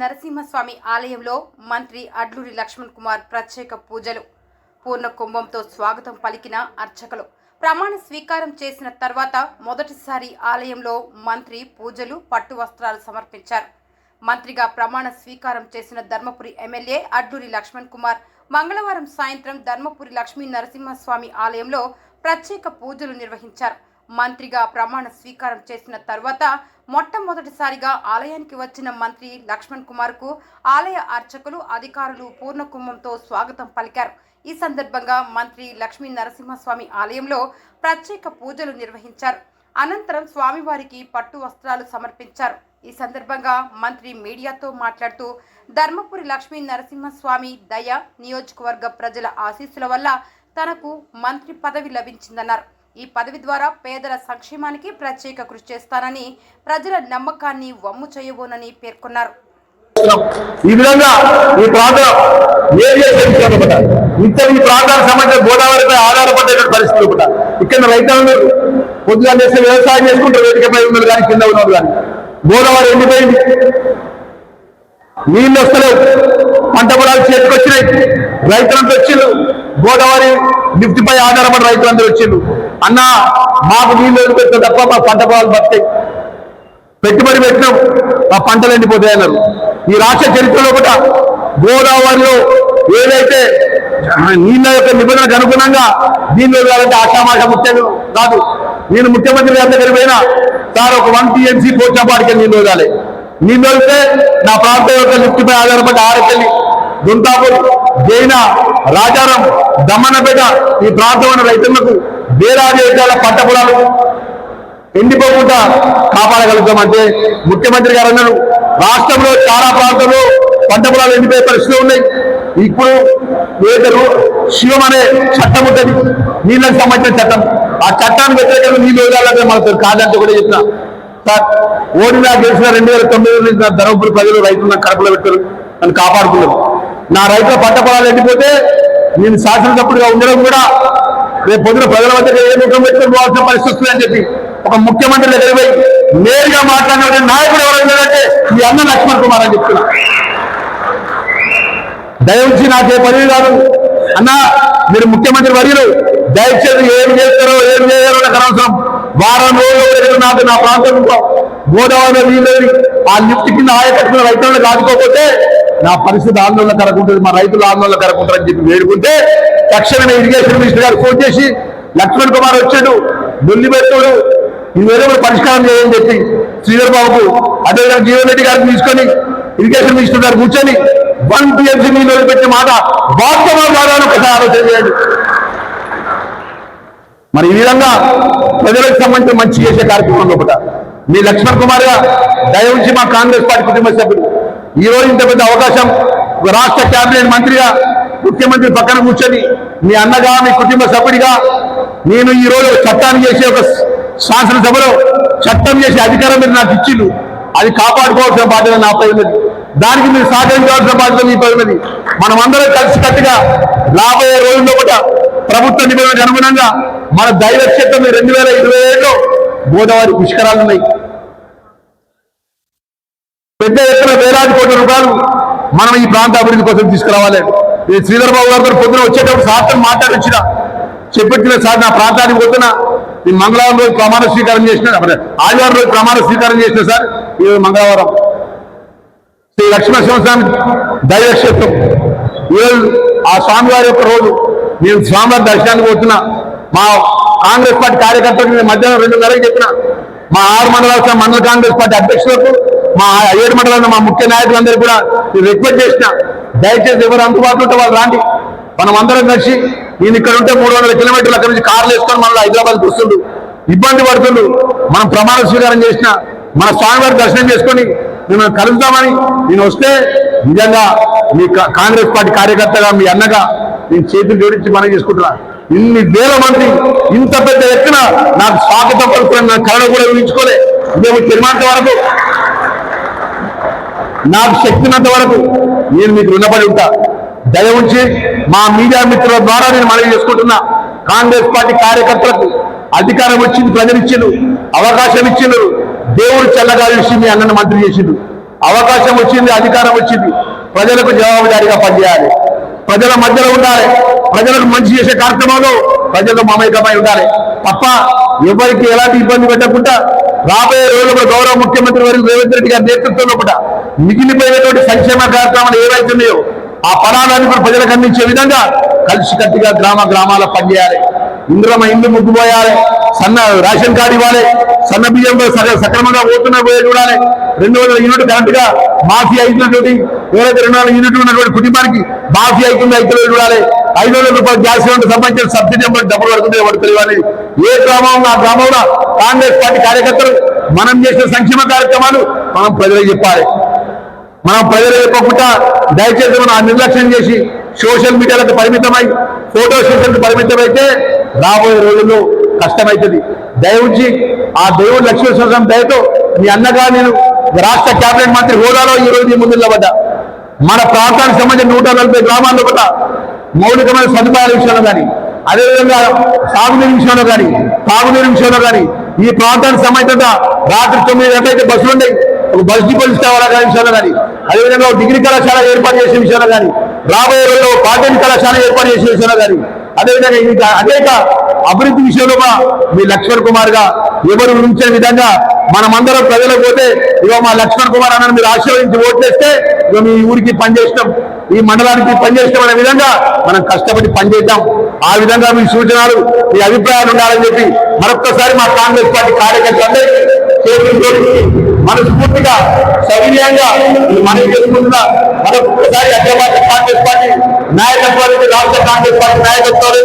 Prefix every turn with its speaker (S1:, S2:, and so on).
S1: నరసింహస్వామి ఆలయంలో మంత్రి అడ్లూరి లక్ష్మణ్ కుమార్ ప్రత్యేక పూజలు. పూర్ణ కుంభంతో స్వాగతం పలికిన అర్చకులు. ప్రమాణ స్వీకారం చేసిన తర్వాత మొదటిసారి ఆలయంలో మంత్రి పూజలు పట్టు వస్త్రాలు సమర్పించారు. మంత్రిగా ప్రమాణ స్వీకారం చేసిన ధర్మపురి ఎమ్మెల్యే అడ్లూరి లక్ష్మణ్ కుమార్ మంగళవారం సాయంత్రం ధర్మపురి లక్ష్మీ నరసింహస్వామి ఆలయంలో ప్రత్యేక పూజలు నిర్వహించారు. మంత్రిగా ప్రమాణ స్వీకారం చేసిన తర్వాత మొట్టమొదటిసారిగా ఆలయానికి వచ్చిన మంత్రి లక్ష్మణ్ కుమార్కు ఆలయ అర్చకులు అధికారులు పూర్ణ కుంభంతో స్వాగతం పలికారు. ఈ సందర్భంగా మంత్రి లక్ష్మీ నరసింహస్వామి ఆలయంలో ప్రత్యేక పూజలు నిర్వహించారు. అనంతరం స్వామివారికి పట్టు వస్త్రాలు సమర్పించారు. ఈ సందర్భంగా మంత్రి మీడియాతో మాట్లాడుతూ ధర్మపురి లక్ష్మీ నరసింహస్వామి దయ నియోజకవర్గ ప్రజల ఆశీస్సుల వల్ల తనకు మంత్రి పదవి లభించిందన్నారు. ఈ పదవి ద్వారా పేదల సంక్షేమానికి ప్రత్యేక కృషి చేస్తానని ప్రజల నమ్మకాన్ని వమ్ము చేయబోనని పేర్కొన్నారు.
S2: ఈ విధంగా ఈ ప్రాంతం ఇంత ఈ ప్రాంతానికి సంబంధించిన గోదావరిపై ఆధారపడేటువంటి పరిస్థితులు కూడా. ఇక్కడ రైతులు పొద్దుగా చేస్తే వ్యవసాయం చేసుకుంటారు వేదికపై ఉన్నారు కానీ కింద ఉన్నారు కానీ. గోదావరి ఎండిపోయింది. నీళ్ళు వస్తలేవు. పంట పొలాలు చేతికొచ్చినాయి. రైతులంతా వచ్చిండ్రు. గోదావరి లిఫ్ట్ పై ఆధారపడి రైతులందరూ వచ్చిండ్రు. అన్నా మాకు నీళ్ళు వదిలిపెడితే తప్ప మా పంట పొలాలు బతాయి పెట్టుబడి పెట్టినాం ఆ పంటలు ఎండిపోతాయి అన్నారు. ఈ రాష్ట్ర చరిత్రలో కూడా గోదావరిలో ఏదైతే నీళ్ళ యొక్క నిబంధనకు అనుగుణంగా దీనిలో వదలాలంటే ఆషామాష ముఖ్యం కాదు. నేను ముఖ్యమంత్రి గారి దగ్గర పోయినా సార్ ఒక వన్ టీఎంసీ పోచాపాటికి నీళ్ళు వదలాలి. నీళ్ళు వదిలితే నా ప్రాంతం యొక్క లిఫ్ట్పై ఆధారపడి ఆరకెళ్ళి గుంతాపూర్ జైన రాజారం దమ్మనపేట ఈ ప్రాంతం రైతులకు వేలాది ఎకరాల పంట పొలాలు ఎండిపోకుండా కాపాడగలుగుతామంటే ముఖ్యమంత్రి గారు అన్నారు. రాష్ట్రంలో చాలా ప్రాంతంలో పంట పొలాలు ఎండిపోయే పరిస్థితులు ఉన్నాయి. ఇప్పుడు వేదరు శివం అనే చట్టం ఉంటుంది నీళ్ళకి సంబంధించిన చట్టం. ఆ చట్టానికి వ్యతిరేకంగా నీళ్ళు వదలాలంటే మనకు కాదంటే కూడా చెప్పిన. సార్ ఓడినా గెలిచిన రెండు వేల తొమ్మిది నుంచి నా ధర్మపురి ప్రజలు రైతులను కడపలో పెట్టారు. నన్ను కాపాడుకున్నారు. నా రైతుల పంట పొలాలు ఎండిపోతే నేను శాసనసభ్యుడిగా ఉండడం కూడా రేపు పొద్దున ప్రజల వద్దకు ఏ ముఖం పెట్టుకుని పోవాల్సిన పరిస్థితి వస్తుందని చెప్పి ఒక ముఖ్యమంత్రి దగ్గర పోయి నేరుగా మాట్లాడిన నాయకుడు ఎవరైనా మీ ఈ అన్న లక్ష్మణ్ కుమార్ అని చెప్తున్నా. దయవుంచి నాకే పని కాదు. అన్న మీరు ముఖ్యమంత్రి వర్యులు దయచేసి ఏం చేస్తారో ఏం చేయాలో నాకు అనవసరం. వారం రోజులు నాకు నా ప్రాంతంలో గోదావరి నీళ్ళు ఆ లిఫ్ట్ కింద ఆయకట్టుకున్న రైతులను కాదుకోకపోతే నా పరిస్థితి ఆందోళన కరకుంటుంది మా రైతులు ఆందోళన కరకుంటారని చెప్పి వేడుకుంటే తక్షణమే ఇరిగేషన్ మినిస్టర్ గారు ఫోన్ చేసి లక్ష్మణ్ కుమార్ వచ్చాడు బొల్లి పెట్టాడు ఇవేదో కూడా పరిష్కారం చేయని చెప్పి శ్రీధర్ బాబుకు అదేవిధంగా జీవన్ రెడ్డి గారిని తీసుకొని ఇరిగేషన్ మినిస్టర్ గారు కూర్చొని వన్ టీఎంసీ నీళ్ళు పెట్టిన మాట వాస్తవం కాదా ఒకసారి ఆలోచన చేయండి. మరి ఈ విధంగా ప్రజలకు సంబంధించి మంచి చేసే కార్యక్రమం లోపల మీ లక్ష్మణ్ కుమార్గా దయవుంచి మా కాంగ్రెస్ పార్టీ కుటుంబ సభ్యులు ఈ రోజు ఇంత పెద్ద అవకాశం రాష్ట్ర కేబినెట్ మంత్రిగా ముఖ్యమంత్రి పక్కన కూర్చొని మీ అన్నగా మీ కుటుంబ సభ్యుడిగా నేను ఈ రోజు చట్టాన్ని చేసే ఒక శాసనసభలో చట్టం చేసే అధికారం మీరు నాకు ఇచ్చిండు అది కాపాడుకోవాల్సిన బాధ్యత నాపై ఉన్నది. దానికి మీరు సహకరించవలసిన బాధ్యత మీపై ఉన్నది. మనమందరం కలిసికట్టుగా రాబోయే రోజుల్లో కూడా ప్రభుత్వ నిబంధనకు అనుగుణంగా మన దైవ క్షేత్రం రెండు వేల ఇరవై ఏడులో గోదావరి పుష్కరాలు ఉన్నాయి. పెద్ద ఎత్తున వేలాది కోట్ల రూపాయలు మనం ఈ ప్రాంత అభివృద్ధి కోసం తీసుకురావాలి. నేను శ్రీధర్ బాబు గారితో పొద్దున వచ్చేటప్పుడు సార్తో మాట్లాడొచ్చిన చెప్పిన సార్ నా ప్రాంతానికి పొద్దున నేను మంగళవారం రోజు ప్రమాణ స్వీకారం చేసిన ఆదివారం రోజు ప్రమాణ స్వీకారం చేసిన సార్ ఈరోజు మంగళవారం. శ్రీ లక్ష్మీనరసింహస్వామి దైవక్షేత్రం. ఈరోజు ఆ స్వామివారి యొక్క రోజు. నేను స్వామివారి దర్శనానికి పోతున్నా. మా కాంగ్రెస్ పార్టీ కార్యకర్తలకు నేను మధ్యాహ్నం రెండున్నరకు చెప్పిన. మా ఆరు మండలాల మండల కాంగ్రెస్ పార్టీ అధ్యక్షులకు మా ఏడు మండలంలో మా ముఖ్య నాయకులందరూ కూడా రిక్వెస్ట్ చేసిన. దయచేసి ఎవరు అందుబాటులో ఉంటే వాళ్ళు రాండి. మనం అందరం కలిసి నేను ఇక్కడ ఉంటే మూడు వందల కిలోమీటర్లు అక్కడి నుంచి కార్లు వేసుకొని మళ్ళీ హైదరాబాద్ వస్తుండు. ఇబ్బంది పడుతుండు. మనం ప్రమాణ స్వీకారం చేసిన మన స్వామివారి దర్శనం చేసుకొని మిమ్మల్ని కలుద్దామని నేను వస్తే నిజంగా మీ కా- కాంగ్రెస్ పార్టీ కార్యకర్తగా మీ అన్నగా నేను చేతులు జోడించి మనం చేసుకుంటున్నా. ఇన్ని వేల మంది ఇంత పెద్ద ఎత్తున నాకు స్వాగతం పలుకుని కళను కూడా ఊహించుకోలే. మేము తిరుమల వరకు. నాకు శక్తినంత వరకు నేను మీకు రుణపడి ఉంటా. దయ ఉంచి మా మీడియా మిత్రుల ద్వారా నేను మనవి చేసుకుంటున్నా. కాంగ్రెస్ పార్టీ కార్యకర్తలకు అధికారం వచ్చింది ప్రజలు ఇచ్చిండు అవకాశం ఇచ్చిండు దేవుడు చల్లగా చూసి మీ అన్నను మంత్రి చేసిండు. అవకాశం వచ్చింది అధికారం వచ్చింది. ప్రజలకు జవాబుదారీగా పనిచేయాలి. ప్రజల మధ్యలో ఉండాలి. ప్రజలకు మంచి చేసే కార్యక్రమాలు ప్రజలు మమేకమై ఉండాలి. తప్ప ఎవరికి ఎలాంటి ఇబ్బంది పెట్టకుండా రాబోయే రోజుల్లో గౌరవ ముఖ్యమంత్రి వారి రేవంత్ రెడ్డి గారి నేతృత్వంలో కూడా మిగిలిపోయినటువంటి సంక్షేమ కార్యక్రమాలు ఏవైతున్నాయో ఆ ఫలాలను కూడా ప్రజలకు అందించే విధంగా కలిసికట్టుగా గ్రామ గ్రామాల పనిచేయాలి. ఇంద్రమ ఇండ్లు ముగ్గుపోయాలి సన్న రేషన్ కార్డు ఇవ్వాలి సన్న బియ్యంలో సక్రమంగా పోతున్నా పోయే చూడాలి. రెండు వందల యూనిట్ కరెంట్గా మాఫీ అయినటువంటి ఎవరైతే రెండు వందల యూనిట్ ఉన్నటువంటి కుటుంబానికి మాఫీ అవుతుంది అయితే చూడాలి. ఐదు వందల రూపాయలు గ్యాస్ సిలిండర్ సంబంధించిన సబ్సిడీ డబ్బులు పడుతుంది పడుతుంది తెలియాలి. ఏ గ్రామం ఆ గ్రామంలో కాంగ్రెస్ పార్టీ కార్యకర్తలు మనం చేసిన సంక్షేమ కార్యక్రమాలు మనం ప్రజలకు చెప్పాలి. మనం ప్రజలు చెప్పకుండా దయచేసి మనం ఆ నిర్లక్ష్యం చేసి సోషల్ మీడియాలకు పరిమితమై ఫోటో సెషన్కి పరిమితమైతే రాబోయే రోజుల్లో కష్టమవుతుంది దయవుంచి ఆ దేవుడు లక్ష్మీశ్వరం దయతో మీ అన్నగా నేను రాష్ట్ర కేబినెట్ మంత్రి హోదాలో ఈ రోజు ముందు నిలబడ్డా. మన ప్రాంతానికి సంబంధించిన నూట నలభై గ్రామాల్లో కూడా మౌలికమైన సదుపాయాల విషయంలో కానీ అదేవిధంగా సాగునీరు విషయంలో కానీ తాగునీరు విషయంలో కానీ ఈ ప్రాంతానికి సంబంధించిన రాత్రి తొమ్మిది గంటలైతే బస్సులు ఉన్నాయి ఒక బస్ డిపోలు కానీ విషయంలో కానీ? అదేవిధంగా డిగ్రీ కళాశాల ఏర్పాటు చేసే విషయంలో కానీ? రాబోయే రోజుల్లో పాఠ్యం కళాశాల ఏర్పాటు చేసే విషయంలో కానీ? అదేవిధంగా ఇంకా అనేక అభివృద్ధి విషయంలో మీ లక్ష్మణ్ కుమార్గా ఎవరు ఉంచే విధంగా మనమందరం ప్రజలకు పోతే ఇగో మా లక్ష్మణ్ కుమార్ అన్న మీరు ఆశీర్వదించి ఓట్లేస్తే ఇగో మీ ఊరికి పనిచేస్తాం ఈ మండలానికి పనిచేస్తాం అనే విధంగా మనం కష్టపడి పనిచేద్దాం. ఆ విధంగా మీ సూచనలు మీ అభిప్రాయాలు ఉండాలని చెప్పి మరొక్కసారి మా కాంగ్రెస్ పార్టీ కార్యకర్తలందరికీ చేతులు జోడించి మనస్ఫూర్తిగా సవినయంగా మనం చేసుకుంటున్న మరొకసారి హైదరాబాద్ కాంగ్రెస్ పార్టీ నాయకత్వానికి రాష్ట్ర కాంగ్రెస్ పార్టీ నాయకత్వాలు